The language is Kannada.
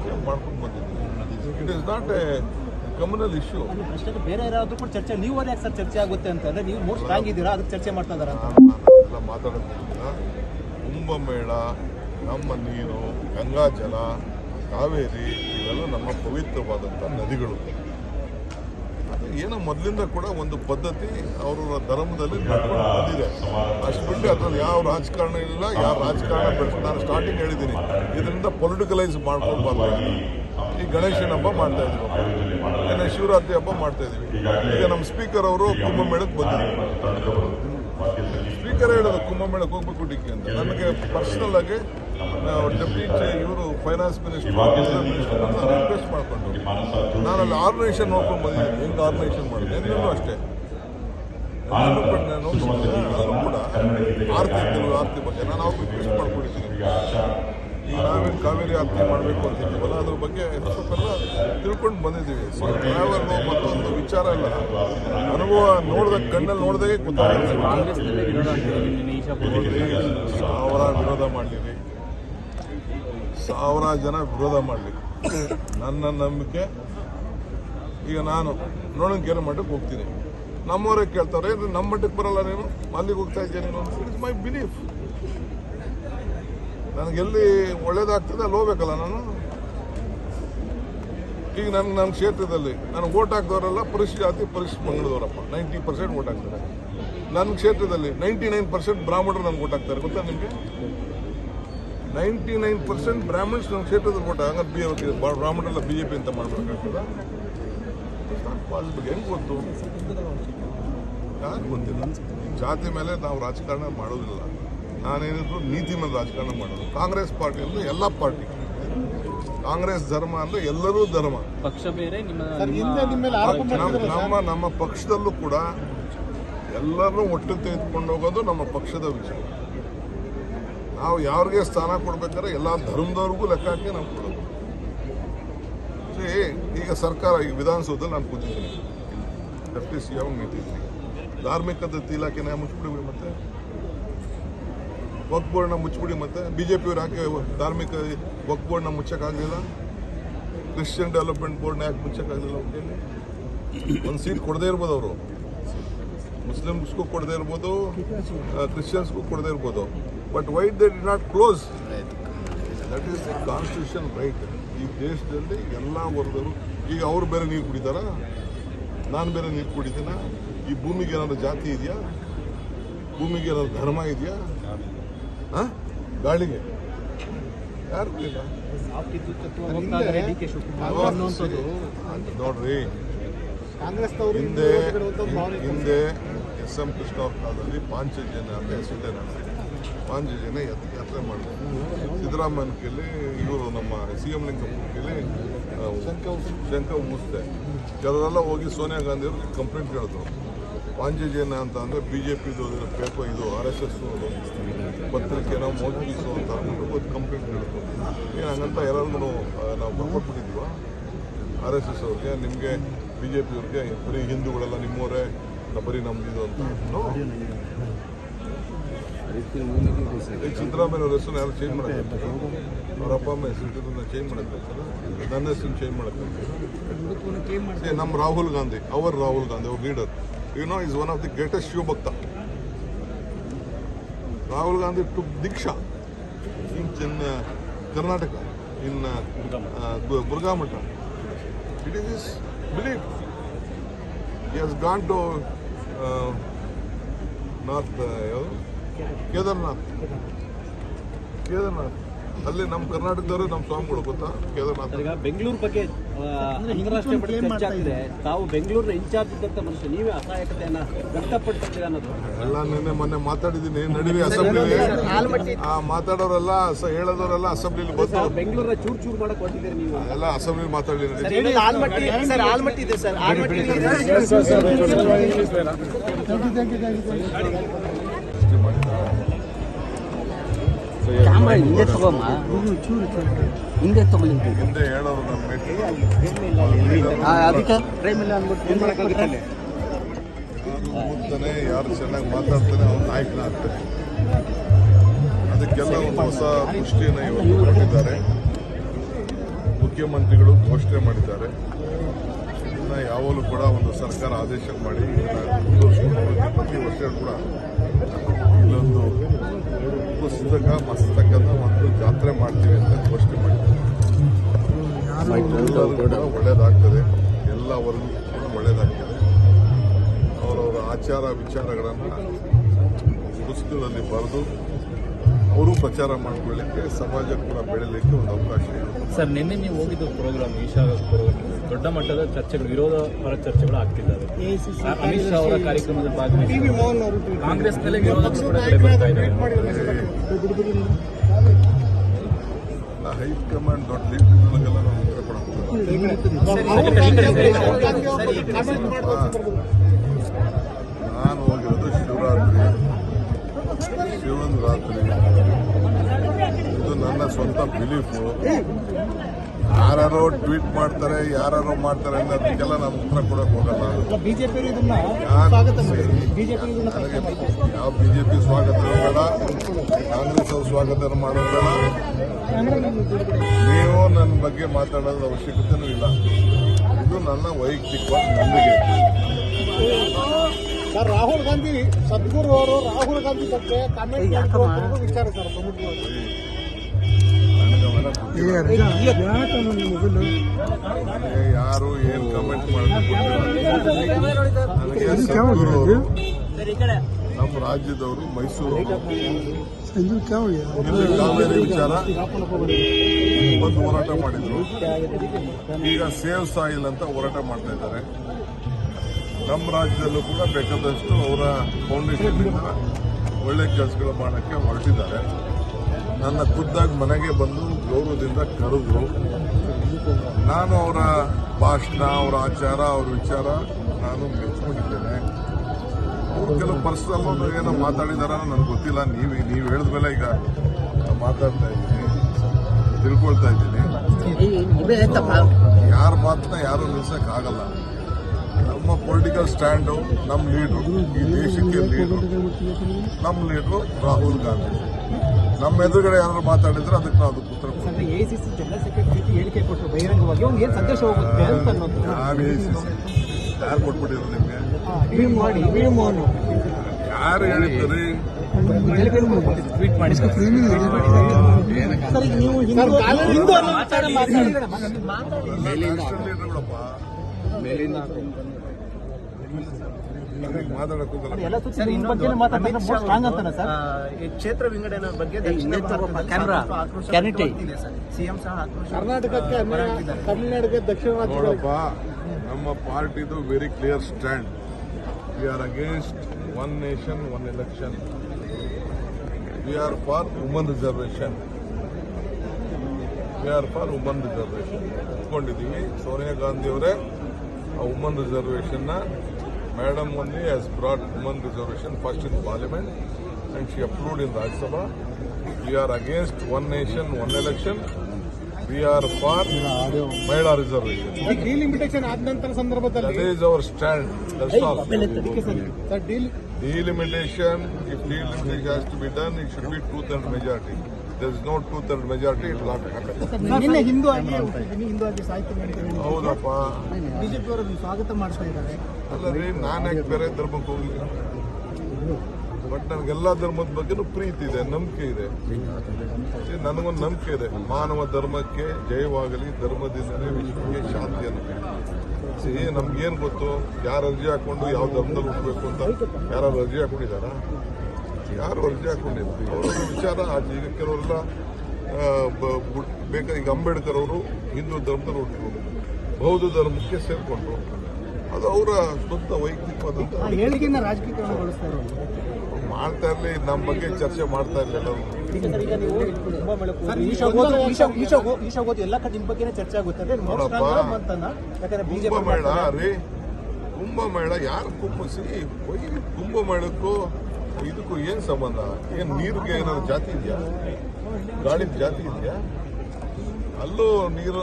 ಮಾಡೋಕ್ಕೆ ಮಾಡ್ಕೊಂಡು ಬಂದಿದ್ದೀವಿ it is not a communal issue ಅಷ್ಟೇ ಬೇರೆ ಯಾರಾದರೂ ಕೂಡ ಚರ್ಚೆ ನೀವು ಯಾಕೆ ಸರ್ ಚರ್ಚೆ ಆಗುತ್ತೆ ಅಂತ ಅಂದ್ರೆ ನೀವು ಮೋಸ್ಟ್ ಸ್ಟ್ರಾಂಗ್ ಇದ್ದೀರಾ ಅದಕ್ಕೆ ಚರ್ಚೆ ಮಾಡ್ತಾ ಇದ್ದಾರೆ ಅಂತ? ಎಲ್ಲ ಮಾತಾಡೋದಿಲ್ಲ ಕುಂಭಮೇಳ ನಮ್ಮ ನೀರು ಗಂಗಾಜಲ ಕಾವೇರಿ ಇವೆಲ್ಲ ನಮ್ಮ ಪವಿತ್ರವಾದಂಥ ನದಿಗಳು. ಅದು ಏನೋ ಮೊದಲಿಂದ ಕೂಡ ಒಂದು ಪದ್ಧತಿ ಅವರ ಧರ್ಮದಲ್ಲಿ ನಡ್ಕೊಂಡು ಬಂದಿದೆ. ಅಷ್ಟು ಬಿಟ್ಟು ಅದರಲ್ಲಿ ಯಾವ ರಾಜಕಾರಣ ಇಲ್ಲ ಯಾವ ರಾಜಕಾರಣ ಬೆಳೆಸಿ ನಾನು ಸ್ಟಾರ್ಟಿಂಗ್ ಹೇಳಿದ್ದೀನಿ. ಇದರಿಂದ ಪೊಲಿಟಿಕಲೈಸ್ ಮಾಡ್ಕೊಂಡು ಬರ್ತಾರೆ ಈ ಗಣೇಶನ ಹಬ್ಬ ಮಾಡ್ತಾ ಇದ್ದೀವಿ ಇನ್ನು ಶಿವರಾತ್ರಿ ಹಬ್ಬ ಮಾಡ್ತಾ ಇದ್ದೀವಿ. ಈಗ ನಮ್ಮ ಸ್ಪೀಕರ್ ಅವರು ಕುಂಭಮೇಳಕ್ಕೆ ಬಂದಿದ್ದಾರೆ. ಸ್ಪೀಕರ್ ಹೇಳೋದು ಕುಂಭಮೇಳಕ್ಕೆ ಹೋಗ್ಬೇಕು ಡಿಕ್ಕಿ ಅಂತ. ನನಗೆ ಪರ್ಸನಲ್ ಆಗಿ ಡೆಪ್ಟಿ ಇವರು ಫೈನಾನ್ಸ್ ಮಿನಿಸ್ಟರ್ ಮಿನಿಸ್ಟರ್ ರಿಕ್ವೆಸ್ಟ್ ಮಾಡ್ಕೊಂಡು ನಾನು ಅಲ್ಲಿ ಆರ್ಗನೈಸೇಷನ್ ನೋಡ್ಕೊಂಡು ಬಂದಿದ್ದೀನಿ. ಹೆಂಗೆ ಆರ್ಗನೈಸೇಷನ್ ಮಾಡಿದೆ? ಎಲ್ಲರೂ ಅಷ್ಟೇ. ಎಲ್ಲರೂ ಕೂಡ ನಾನು ಕೂಡ ಆರತಿ ಇದ್ದರು ಆರತಿ ಬಗ್ಗೆ ನಾನು ಅವ್ರಿಗೆ ರಿಕ್ವೆಸ್ಟ್ ಮಾಡ್ಕೊಂಡಿದ್ದೀನಿ ಈಗ ನಾವೇನು ಕಾವೇರಿ ಆರತಿ ಮಾಡಬೇಕು ಅಂತಿದ್ದೀವಲ್ಲ ಅದ್ರ ಬಗ್ಗೆ ಸ್ವಲ್ಪೆಲ್ಲ ತಿಳ್ಕೊಂಡು ಬಂದಿದ್ದೀವಿ. ಸೊ ಟ್ರಾವೆಲ್ ಮತ್ತೊಂದು ವಿಚಾರ ಇಲ್ಲ ಅನುಭವ ನೋಡಿದ ಕಣ್ಣಲ್ಲಿ ನೋಡಿದಾಗೆ ಗೊತ್ತಾಗುತ್ತೆ. ಅವರ ವಿರೋಧ ಸಾವಿರ ಮಾಡಲಿರಿ ಸಾವಿರ ಜನ ವಿರೋಧ ಮಾಡಲಿ ನನ್ನ ನಂಬಿಕೆ, ಈಗ ನಾನು ನೋಡೋಕೆ ಮಟ್ಟಕ್ಕೆ ಹೋಗ್ತೀನಿ. ನಮ್ಮವರೇ ಕೇಳ್ತಾರೆ ನಮ್ಮ ಮಟ್ಟಕ್ಕೆ ಬರಲ್ಲ ನೀನು? ಅಲ್ಲಿಗೆ ಹೋಗ್ತಾ ಇದ್ದೀನಿ ನೀನು? ಇಟ್ ಇಸ್ ಮೈ ಬಿಲೀಫ್ ನನಗೆಲ್ಲಿ ಒಳ್ಳೇದಾಗ್ತದೆ ಅಲ್ಲಿ ಹೋಗ್ಬೇಕಲ್ಲ ನಾನು? ಈಗ ನನ್ನ ನನ್ನ ಕ್ಷೇತ್ರದಲ್ಲಿ ನನಗೆ ಓಟ್ ಹಾಕಿದವರೆಲ್ಲ ಪರಿಶಿಷ್ಟ ಜಾತಿ ಪರಿಶಿಷ್ಟ ಪಂಗಡದವರಪ್ಪ ನೈಂಟಿ ಪರ್ಸೆಂಟ್ ಓಟ್ ಹಾಕ್ತಾರೆ. ನನ್ನ ಕ್ಷೇತ್ರದಲ್ಲಿ ನೈಂಟಿ ನೈನ್ ಪರ್ಸೆಂಟ್ ಬ್ರಾಹ್ಮಣರು ನನಗೆ ಓಟ್ ಹಾಕ್ತಾರೆ. ಗೊತ್ತಾ ನಿಮಗೆ? ನೈಂಟಿ ನೈನ್ ಪರ್ಸೆಂಟ್ ಬ್ರಾಹ್ಮಣ್ಸ್ ನಮ್ಮ ಕ್ಷೇತ್ರದಲ್ಲಿ ಕೊಟ್ಟ ಹಂಗ ಬಿ ಬ್ರಾಹ್ಮಣರೆಲ್ಲ ಬಿ ಜೆ ಪಿ ಅಂತ ಮಾಡ್ಬೇಕಾಗ್ತದೆ? ಪಾಸಿಬಲ್ ಹೆಂಗೆ ಗೊತ್ತು? ಯಾಕೆ ಗೊತ್ತಿಲ್ಲ? ಜಾತಿ ಮೇಲೆ ನಾವು ರಾಜಕಾರಣ ಮಾಡೋದಿಲ್ಲ. ನಾನೇನಿದ್ರು ನೀತಿ ಮೇಲೆ ರಾಜಕಾರಣ ಮಾಡೋದು. ಕಾಂಗ್ರೆಸ್ ಪಾರ್ಟಿ ಅಂದ್ರೆ ಎಲ್ಲ ಪಾರ್ಟಿ. ಕಾಂಗ್ರೆಸ್ ಧರ್ಮ ಅಂದ್ರೆ ಎಲ್ಲರೂ ಧರ್ಮ. ಪಕ್ಷ ಬೇರೆ ನಿಮ್ಮ ನಮ್ಮ ನಮ್ಮ ನಮ್ಮ ಪಕ್ಷದಲ್ಲೂ ಕೂಡ ಎಲ್ಲರನ್ನೂ ಒಟ್ಟು ತೆಗೆದುಕೊಂಡು ಹೋಗೋದು ನಮ್ಮ ಪಕ್ಷದ ವಿಚಾರ ನಾವು ಯಾರಿಗೆ ಸ್ಥಾನ ಕೊಡ್ಬೇಕಾದ್ರೆ ಎಲ್ಲ ಧರ್ಮದವ್ರಿಗೂ ಲೆಕ್ಕ ಹಾಕಿ ನಾವು ಕೊಡೋದು. ಈಗ ಸರ್ಕಾರ ಈ ವಿಧಾನಸೌಧದಲ್ಲಿ ನಾನು ಕೂತಿದ್ದೀನಿ. ಡೆಪ್ಟಿ ಸಿ ಎಂ ನಿಂತಿದ್ದೀನಿ? ಧಾರ್ಮಿಕದ ಇಲಾಖೆನ ಮುಚ್ಚಿಬಿಡಿ ಮತ್ತೆ. ವಕ್ ಬೋರ್ಡ್ನ ಮುಚ್ಚಿಬಿಡಿ ಮತ್ತೆ. ಪಿಯವ್ರು ಯಾಕೆ ಧಾರ್ಮಿಕ ವಕ್ ಬೋರ್ಡ್ನ ಮುಚ್ಚಕ್ಕಾಗಲಿಲ್ಲ? ಕ್ರಿಶ್ಚಿಯನ್ ಡೆವಲಪ್ಮೆಂಟ್ ಬೋರ್ಡ್ನ ಯಾಕೆ ಮುಚ್ಚಕ್ಕಾಗಲಿಲ್ಲ ಅವ್ರಿಗೆ? ಒಂದು ಸೀಟ್ ಕೊಡದೇ ಇರ್ಬೋದು ಅವರು. ಮುಸ್ಲಿಮ್ಸ್ಗೂ ಕೊಡದೇ ಇರ್ಬೋದು ಕ್ರಿಶ್ಚಿಯನ್ಸ್ಗೂ ಕೊಡದೇ ಇರ್ಬೋದು. But wait they did not close that is constitution right ಈ ದೇಶದಲ್ಲಿ ಎಲ್ಲ ವರ್ಗರು ಈಗ ಅವ್ರು ಬೇರೆ ನೀರು ಕುಡಿತಾರ? ನಾನು ಬೇರೆ ನೀರು ಕುಡಿತೀನ? ಈ ಭೂಮಿಗೆ ಏನಾದ್ರು ಜಾತಿ ಇದೆಯಾ? ಭೂಮಿಗೆ ಏನಾದ್ರು ಧರ್ಮ ಇದೆಯಾ? ಹಾಂ? ಗಾಳಿಗೆ? ಯಾರು ಅನ್ನುವಂಥದ್ದು ನೋಡ್ರಿ. ಹಿಂದೆ ಹಿಂದೆ ಎಸ್ ಎಂ ಕೃಷ್ಣ ಅವ್ರ ಕಾಲದಲ್ಲಿ ಪಾಂಚಜನ್ಯ ಅಂತ ಹೆಸರಿದೆ ನಾನು ಪಾಂಚಜನ್ಯ ಜನ ಯಾತ್ರೆ ಮಾಡಿದ್ರು. ಸಿದ್ದರಾಮಯ್ಯನ ಕೈಲಿ ಇವರು ನಮ್ಮ ಸಿ ಎಂ ಲಿಂಗಪ್ಪ ಕೈಲಿ ಆ, ಶಂಕ ಮುಗಿಸ್ದೆ ಕೆಲವರೆಲ್ಲ ಹೋಗಿ ಸೋನಿಯಾ ಗಾಂಧಿ ಅವ್ರಿಗೆ ಕಂಪ್ಲೇಂಟ್ ಹೇಳಿದ್ರು. ಪಾಂಚಜನ್ಯ ಅಂತ ಅಂದರೆ ಬಿ ಜೆ ಪಿದು ಪೇಪರ್ ಇದು ಆರ್ ಎಸ್ ಎಸ್ ಪತ್ರಿಕೆನ ಮೋದಿಸು ಅಂತ ಅಂದ್ಬಿಟ್ಟು ಒಂದು ಕಂಪ್ಲೇಂಟ್ ಕೇಳಿದ್ರು ಏನು ಹಂಗಂತ ಎಲ್ಲರಿಗೂ ನಾವು ಬರ್ಕೊಟ್ಬಿಟ್ಟಿದ್ವ? ಆರ್ ಎಸ್ ಎಸ್ ಅವ್ರಿಗೆ ನಿಮಗೆ ಬಿ ಜೆ ಪಿಯವ್ರಿಗೆ ಬರೀ ಹಿಂದೂಗಳೆಲ್ಲ ನಿಮ್ಮವರೇ ಬರೀ ನಮ್ದಿದು ಅಂತ ಸಿದ್ದರಾಮಯ್ಯ ಅವ್ರ ಹೆಸರು ಯಾರು ಚೇಂಜ್ ಮಾಡಕ್ಕೆ ಅವ್ರ ಅಪ್ಪ ಅಮ್ಮ ಹೆಸರು ಚೇಂಜ್ ಮಾಡೋಕ್ಕೆ ನನ್ನ ಹೆಸರು ಚೇಂಜ್ ಮಾಡಕ್ಕೆ ನಮ್ಮ ರಾಹುಲ್ ಗಾಂಧಿ ಅವರ್ ರಾಹುಲ್ ಗಾಂಧಿ ಅವ್ರ leader you know is one of the greatest ಶಿವಭಕ್ತ. Rahul Gandhi to Diksha in in Karnataka in Burgamath it is is believe he has gone to uh, north ಯಾವುದು ಕೇದಾರ್ನಾಥ್ ಕೇದಾರ್ನಾಥ್ ಅಲ್ಲಿ ನಮ್ಮ ಕರ್ನಾಟಕದವರು ನಮ್ಮ ಸ್ವಾಮಿಗಳು ಗೊತ್ತಾ ಕೇದಾರ್ನಾಥ್ ಈಗ ಬೆಂಗಳೂರು ಬಗ್ಗೆ ಅಂತಾರಾಷ್ಟ್ರೀಯ ಮಟ್ಟದಲ್ಲಿ ಚರ್ಚೆ ಆಗ್ತಿದೆ ತಾವು ಬೆಂಗಳೂರಿನ ಇನ್ಚಾರ್ಜ್ ಇದ್ದಂತ ಮನುಷ್ಯ ನೀವೇ ಅಸಹಾಯಕತೆಯನ್ನ ವ್ಯಕ್ತಪಡಿಸ್ತೀರ ಅನ್ನೋದು ಎಲ್ಲ ನಿನ್ನೆ ಮೊನ್ನೆ ಮಾತಾಡಿದ್ದೀನಿ ನಡುವೆ ಅಸೆಂಬ್ಲಿ ಆ ಮಾತಾಡೋರೆಲ್ಲ ಸ- ಹೇಳೋದವರೆಲ್ಲ ಅಸೆಂಬ್ಲಿಲಿ ಬಂದು ಬೆಂಗಳೂರ ಚೂರು ಚೂರು ಮಾಡಕ್ ಹೊಟ್ಟಿದ್ದೀರಿ ನೀವು ಎಲ್ಲ ಅಸೆಂಬ್ಲಿ ಮಾತಾಡಲಿ ಸರ್ ಆಲ್ಮಟ್ಟಿ ಇದೆ ಸರ್ ಆಲ್ಮಟ್ಟಿ ಕ್ಯಾಮ್ರಾ ಹಿಂದೆ ತಗೋಮ್ಮ. ಹಿಂದೆ ತಗೊಳ್ಳಿ. ಹಿಂದೆ ಹೇಳೋರು ನಮ್ಮ ಭೇಟಿ ಅದಕ್ಕೆ ಫ್ರೇಮ್ ಇಲ್ಲ ಅಂದ್ಬಿಟ್ಟು ಏನ್ ಮಾಡಕ್ಕಾಗುತ್ತೆ ಯಾರು ಚೆನ್ನಾಗಿ ಮಾತಾಡ್ತಾನೆ ಅವ್ನು ನಾಯಕನ ಆಗ್ತಾನೆ ಅದಕ್ಕೆಲ್ಲ ಒಂದು ಹೊಸ ದೃಷ್ಟಿಯನ್ನು ಇವತ್ತು ಕೊಟ್ಟಿದ್ದಾರೆ. ಮುಖ್ಯಮಂತ್ರಿಗಳು ಘೋಷಣೆ ಮಾಡಿದ್ದಾರೆ. ಇನ್ನು ಯಾವಾಗಲೂ ಕೂಡ ಒಂದು ಸರ್ಕಾರ ಆದೇಶ ಮಾಡಿ ಮುಂದುವರಿಸ್ಕೊಂಡು. ಪ್ರತಿ ವರ್ಷ ಕೂಡ ಇಲ್ಲೊಂದು ಪುಸ್ತಕ ಮಸ್ತಕದ ಒಂದು ಜಾತ್ರೆ ಮಾಡ್ತೀವಿ ಅಂತ ಘೋಷಣೆ ಮಾಡ್ತೀವಿ. ಒಳ್ಳೇದಾಗ್ತದೆ. ಎಲ್ಲ ವರ್ಗಕ್ಕೂ ಕೂಡ ಒಳ್ಳೇದಾಗ್ತದೆ. ಅವರವರ ಆಚಾರ ವಿಚಾರಗಳನ್ನು ಪುಸ್ತಕದಲ್ಲಿ ಬರೆದು ಅವರು ಪ್ರಚಾರ ಮಾಡ್ಕೊಳ್ಳಿಕ್ಕೆ ಸಮಾಜ ಕೂಡ ಬೆಳೀಲಿಕ್ಕೆ ಒಂದು ಅವಕಾಶ ಇದೆ. ಸರ್ ನಿನ್ನೆ ನೀವು ಹೋಗಿದ್ದು ಪ್ರೋಗ್ರಾಮ್ ಈಶಾ ಪ್ರೋಗ್ರಾಮ್ ದೊಡ್ಡ ಮಟ್ಟದ ಚರ್ಚೆಗಳು ವಿರೋಧ ಪರ ಚರ್ಚೆಗಳು ಆಗ್ತಿದ್ದಾವೆ. ಅಮಿತ್ ಶಾ ಅವರ ಕಾರ್ಯಕ್ರಮದ ಭಾಗವಾಗಿ ಭಾಗವಹಿಸಿ ವಿ ಮೋಹನ್ ಅವರು ಟ್ವೀಟ್ ಕಾಂಗ್ರೆಸ್ನಲ್ಲೇ ವಿರೋಧಗಳು ಕೂಡ ಕಡೆ ಬರ್ತಾ ನಾ ಹೈಕಮಾಂಡ್ ದೊಡ್ಡ ಲೀಡರ್ಗಳಿಗೆಲ್ಲ ನಾವು ಉತ್ತರ ಕೊಡಕ್ಕೆ ನಾನು ಹೋಗಿರೋದು ಶಿವರಾತ್ರಿ. ಶಿವನ್ ರಾತ್ರಿ ಇದು ನನ್ನ ಸ್ವಂತ ಬಿಲೀಫು ಯಾರೋ ಟ್ವೀಟ್ ಮಾಡ್ತಾರೆ ಯಾರೋ ಮಾಡ್ತಾರೆ ಅನ್ನೋದಕ್ಕೆಲ್ಲ ನಾನು ಉತ್ತರ ಕೊಡಕ್ ಹೋಗಲ್ಲ. ಯಾವ ಬಿಜೆಪಿ ಸ್ವಾಗತ ಬೇಡ, ಕಾಂಗ್ರೆಸ್ ಅವ್ರು ಸ್ವಾಗತ ಮಾಡೋದಲ್ಲ ನೀವು ನನ್ನ ಬಗ್ಗೆ ಮಾತಾಡೋದ್ರ ಅವಶ್ಯಕತೆನೂ ಇಲ್ಲ. ಇದು ನನ್ನ ವೈಯಕ್ತಿಕವಾಗಿ ನಂಬಿಕೆ ಸರ್ ರಾಹುಲ್ ಗಾಂಧಿ ಸದ್ಗುರು ಅವರು ರಾಹುಲ್ ಗಾಂಧಿ ಬಗ್ಗೆ ಕಾಮೆಂಟ್ ಮಾಡಿದ್ರು ವಿಚಾರ ಸರ್. ನನಗೆ ಯಾರು ಏನ್ ಕಮೆಂಟ್ ಮಾಡಿದ್ರು ನಮ್ಮ ರಾಜ್ಯದವರು ಮೈಸೂರು ಕಾವೇರಿ ವಿಚಾರ? ಬಂದು ಹೋರಾಟ ಮಾಡಿದ್ರು. ಈಗ ಸೇವ್ ಸಾಯಿಲ್ ಅಂತ ಹೋರಾಟ ಮಾಡ್ತಾ ಇದ್ದಾರೆ. ನಮ್ಮ ರಾಜ್ಯದಲ್ಲೂ ಕೂಡ ಬೇಕಾದಷ್ಟು ಅವರ ಫೌಂಡೇಶನ್ ಒಳ್ಳೆ ಕೆಲಸಗಳು ಮಾಡೋಕ್ಕೆ ಹೊರಟಿದ್ದಾರೆ. ನನ್ನ ಖುದ್ದಾಗಿ ಮನೆಗೆ ಬಂದು ಗೌರವದಿಂದ ಕರೆದ್ರು ನಾನು ಅವರ ಭಾಷಣ ಅವರ ಆಚಾರ ಅವ್ರ ವಿಚಾರ ನಾನು ಮೆಚ್ಕೊಂಡಿದ್ದೇನೆ ಅವ್ರು ಕೆಲವು ಪರ್ಸನಲ್ ಏನೋ ಮಾತಾಡಿದಾರ ನನಗೆ ಗೊತ್ತಿಲ್ಲ. ನೀವು ನೀವು ಹೇಳಿದ್ಮೇಲೆ ಈಗ ಮಾತಾಡ್ತಾ ಇದ್ದೀನಿ. ತಿಳ್ಕೊಳ್ತಾ ಇದ್ದೀನಿ. ಯಾರ ಮಾತನ್ನ ಯಾರು ನಿಲ್ಸಕ್ ಆಗಲ್ಲ ನಮ್ಮ ಪೊಲಿಟಿಕಲ್ ಸ್ಟ್ಯಾಂಡು ನಮ್ಮ ಲೀಡ್ರು ಈ ದೇಶಕ್ಕೆ ಲೀಡ್ರು ನಮ್ಮ ಲೀಡ್ರು ರಾಹುಲ್ ಗಾಂಧಿ. ನಮ್ಮ ಎದುರುಗಡೆ ಯಾರು ಮಾತಾಡಿದ್ರೆ ಅದಕ್ಕೆ ನಾವು ಅದಕ್ಕೆ ಉತ್ತರ ಕೊಡ್ತೀವಿ. ಎಐಸಿಸಿ ಜನರಲ್ ಸೆಕ್ರೆಟರಿ ಹೇಳಿಕೆ ಕೊಟ್ಟರು ಬಹಿರಂಗವಾಗಿ. ಅವ್ನು ಸಂದೇಶ ಹೋಗುತ್ತೆ ಅಂತ ಅನ್ನೋದು. ನಾನು ಯಾರು ಕೊಟ್ಬಿಟ್ಟಿದ್ರು ನಿಮಗೆ? ಯಾರು ಹೇಳಿದ್ರಿ ಟ್ವೀಟ್ ಮಾಡಿ ಸರ್ ಸರ್ ನೀವು ಹಿಂದೂ ಹಿಂದೂ ಅನ್ನೋ ವಿಚಾರ ಮಾತಾಡಿದ್ರೆ ನ್ಯಾಷನಲ್ ಲೀಡರ್ಗಳಪ್ಪ ಕ್ಷೇತ್ರ ವಿಂಗಡಣೆ ಬಗ್ಗೆ. ಸಿಎಂ ಸಹ ಕರ್ನಾಟಕಕ್ಕೆ ತಮಿಳುನಾಡಿಗೆ ದಕ್ಷಿಣ ನಮ್ಮ ಪಾರ್ಟಿದು very clear stand we are against one nation one election we are for woman reservation we are for woman reservation ಇಟ್ಕೊಂಡಿದ್ದೀವಿ ಸೋನಿಯಾ ಗಾಂಧಿ ಅವರೇ ಆ woman ರಿಸರ್ವೇಷನ್ನ madam only has brought woman reservation first in parliament and she approved in Rajya Sabha we are against one nation one election we are for ಮಹಿಳಾ ರಿಸರ್ವೇಷನ್ ಈಗ ಡಿಲಿಮಿಟೇಷನ್ ಆದ ನಂತರ ಸಂದರ್ಭದಲ್ಲಿ That is our stand. That's all. Sir deal Delimitation, if delimitation has to be done, it should be two-third majority. There is no two-third majority, it will not happen. ನಿನ್ನೆ ಹಿಂದೂ ಆಗಿ ಹುಟ್ಟಿದ್ದೀನಿ, ಹಿಂದೂ ಆಗಿ ಸಾಯ್ತೀನಿ ಅಂತ ಹೇಳಿ ಹೌದಪ್ಪ ಬಿಜೆಪಿ ಅವರು ಸ್ವಾಗತ ಮಾಡ್ತಾ ಇದ್ದಾರೆ ಅಲ್ಲ ರೀ ನಾನು ಯಾಕೆ ಬೇರೆ ಧರ್ಮಕ್ಕೆ ಹೋಗ್ಲಿ ಬಟ್ ನನಗೆಲ್ಲ ಧರ್ಮದ ಬಗ್ಗೆನೂ ಪ್ರೀತಿ ಇದೆ ನಂಬಿಕೆ ಇದೆ. ನನಗೊಂದು ನಂಬಿಕೆ ಇದೆ. ಮಾನವ ಧರ್ಮಕ್ಕೆ ಜಯವಾಗಲಿ ಧರ್ಮದಿಂದಲೇ ವಿಶ್ವಕ್ಕೆ ಶಾಂತಿ ಅನ್ನೋದು. ಸಿ ನಮ್ಗೇನು ಗೊತ್ತು? ಯಾರು ಅರ್ಜಿ ಹಾಕೊಂಡು ಯಾವ ಧರ್ಮದಲ್ಲಿ ಹುಟ್ಟಬೇಕು ಅಂತ? ಯಾರು ಅರ್ಜಿ ಹಾಕೊಂಡಿದ್ದಾರಾ ಯಾರು ಅರ್ಜಿ ಹಾಕೊಂಡಿಲ್ಲ ಅವರ ವಿಚಾರ ಆ ಈಗ ಕೆಲವರೆಲ್ಲ ಬೇಕಾ ಈಗ ಅಂಬೇಡ್ಕರ್ ಅವರು ಹಿಂದೂ ಧರ್ಮದಲ್ಲಿ ಹುಟ್ಟಿಕೊಂಡು ಬೌದ್ಧ ಧರ್ಮಕ್ಕೆ ಸೇರ್ಕೊಂಡ್ರು. ಅದು ಅವರ ಸ್ವಂತ ವೈಯಕ್ತಿಕ ಆ ಹೇಳಿಕೆಯನ್ನ ರಾಜಕೀಕರಣಗೊಳಿಸ್ತಾ ಇರೋದು ಮಾಡ್ತಾ ಇರಲಿ ನಮ್ಮ ಬಗ್ಗೆ ಚರ್ಚೆ ಮಾಡ್ತಾ ಇರಲಿಲ್ಲ ಸರ್, ಈಶಾ ಈಶ ಈಶಾ ಈಶಾ ಹೋ- ಈಶಾ ಹೋದು ಎಲ್ಲ ಕಡೆ ನಿಮ್ಮ ಬಗ್ಗೆನೇ ಚರ್ಚೆ ಆಗುತ್ತೆ. ಯಾಕಂದ್ರೆ ಬಿಜೆಪಿ ಕುಂಭಮೇಳ ರೀ. ಕುಂಭಮೇಳ ಯಾರು ಕುಂಭಿಸಿ? ಕುಂಭಮೇಳಕ್ಕೂ ಇದಕ್ಕೂ ಏನ್ ಸಂಬಂಧ? ಏನ್ ನೀರಿಗೆ ಏನಾದ್ರು ಜಾತಿ ಇದೆಯಾ? ಗಾಳಿ ಜಾತಿ ಇದೆಯಾ? ಅಲ್ಲೂ ನೀರು